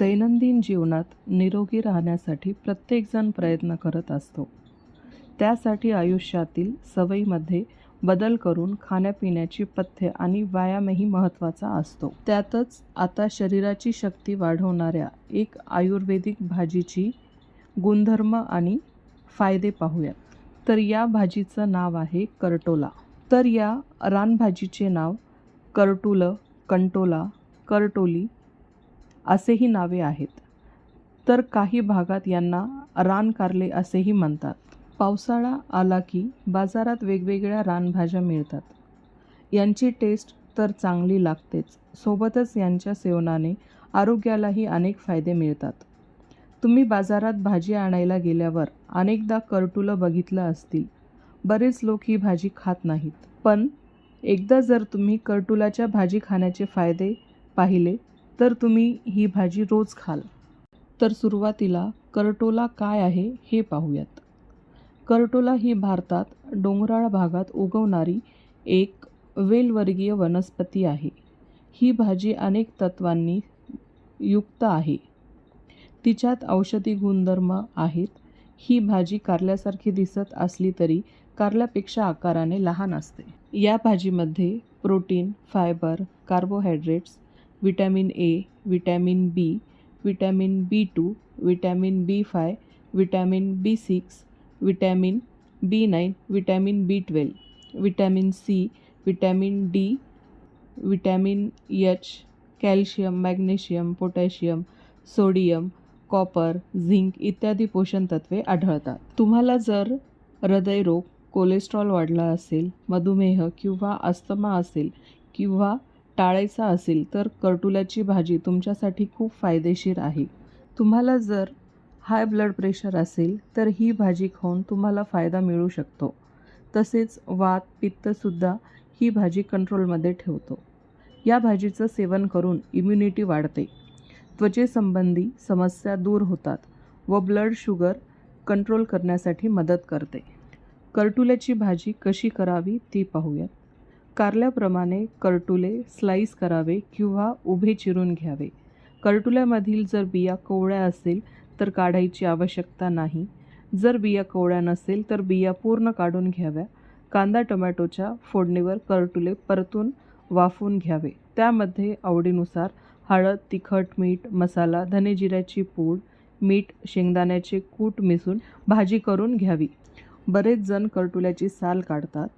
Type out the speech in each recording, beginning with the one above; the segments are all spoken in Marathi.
दैनंदिन जीवनात निरोगी राहण्यासाठी प्रत्येकजण प्रयत्न करत असतो. त्यासाठी आयुष्यातील सवयीमध्ये बदल करून खाण्यापिण्याची पथ्य आणि व्यायामही महत्त्वाचा असतो. त्यातच आता शरीराची शक्ती वाढवणाऱ्या एक आयुर्वेदिक भाजीची गुणधर्म आणि फायदे पाहूयात. तर या भाजीचं नाव आहे करटोला. तर या रानभाजीचे नाव करटुलं कंटोला करटोली असेही नावे आहेत. तर काही भागात यांना रानकारले असेही म्हणतात. पावसाळा आला की बाजारात वेगवेगळ्या रानभाज्या मिळतात. यांची टेस्ट तर चांगली लागतेच. सोबतच यांच्या सेवनाने आरोग्यालाही अनेक फायदे मिळतात. तुम्ही बाजारात भाजी आणायला गेल्यावर अनेकदा करटुलं बघितलं असतील. बरेच लोक ही भाजी खात नाहीत. पण एकदा जर तुम्ही करटुलाच्या भाजी खाण्याचे फायदे पाहिले तर तुम्ही ही भाजी रोज खाल. तर सुरुवातीला करटोला काय आहे हे पाहूयात. करटोला ही भारतात डोंगराळ भागात उगवणारी एक वेलवर्गीय वनस्पती आहे. ही भाजी अनेक तत्वांनी युक्त आहे. तिच्यात औषधी गुणधर्म आहेत. ही भाजी कारल्यासारखी दिसत असली तरी कारल्यापेक्षा आकाराने लहान असते. या भाजीमध्ये protein fibre carbohydrates vitamin A vitamin B vitamin B two vitamin B five vitamin B six vitamin B nine vitamin B twelve vitamin C vitamin D vitamin H calcium magnesium potassium sodium copper zinc इत्यादी पोषण तत्वे आढळतात. तुम्हाला जर हृदयरोग कोलेस्ट्रॉल वाढला असेल मधुमेह किंवा अस्थमा असेल किंवा टाळायचा असेल तर करटुल्याची भाजी तुमच्यासाठी खूप फायदेशीर आहे. तुम्हाला जर हाय ब्लड प्रेशर असेल तर ही भाजी खाऊन तुम्हाला फायदा मिळू शकतो. तसेच वात पित्तसुद्धा ही भाजी कंट्रोलमध्ये ठेवतो. या भाजीचं सेवन करून इम्युनिटी वाढते. त्वचेसंबंधी समस्या दूर होतात व ब्लड शुगर कंट्रोल करण्यासाठी मदत करते. करटुल्याची भाजी कशी करावी ती पाहूयात. कारल्याप्रमाणे करटुले स्लाईस करावे किंवा उभे चिरून घ्यावे. करटुल्यामधील जर बिया कोवळ्या असेल तर काढायची आवश्यकता नाही. जर बिया कोवळ्या नसेल तर बिया पूर्ण काढून घ्याव्या. कांदा टोमॅटोच्या फोडणीवर करटुले परतून वाफून घ्यावे. त्यामध्ये आवडीनुसार हळद तिखट मीठ मसाला धनेजिऱ्याची पूड मीठ शेंगदाण्याचे कूट मिसळून भाजी करून घ्यावी. बरेच जण करटुल्याची साल काढतात.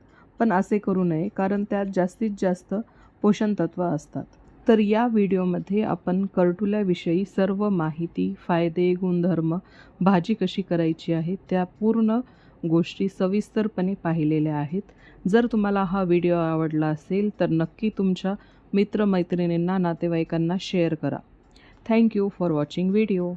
पण असे करू नये कारण त्यात जास्तीत जास्त पोषणतत्व असतात. तर या व्हिडिओमध्ये आपण करटुल्याविषयी सर्व माहिती फायदे गुणधर्म भाजी कशी करायची आहे त्या पूर्ण गोष्टी सविस्तरपणे पाहिलेल्या आहेत. जर तुम्हाला हा व्हिडिओ आवडला असेल तर नक्की तुमच्या मित्रमैत्रिणींना नातेवाईकांना शेअर करा. Thank you for watching video.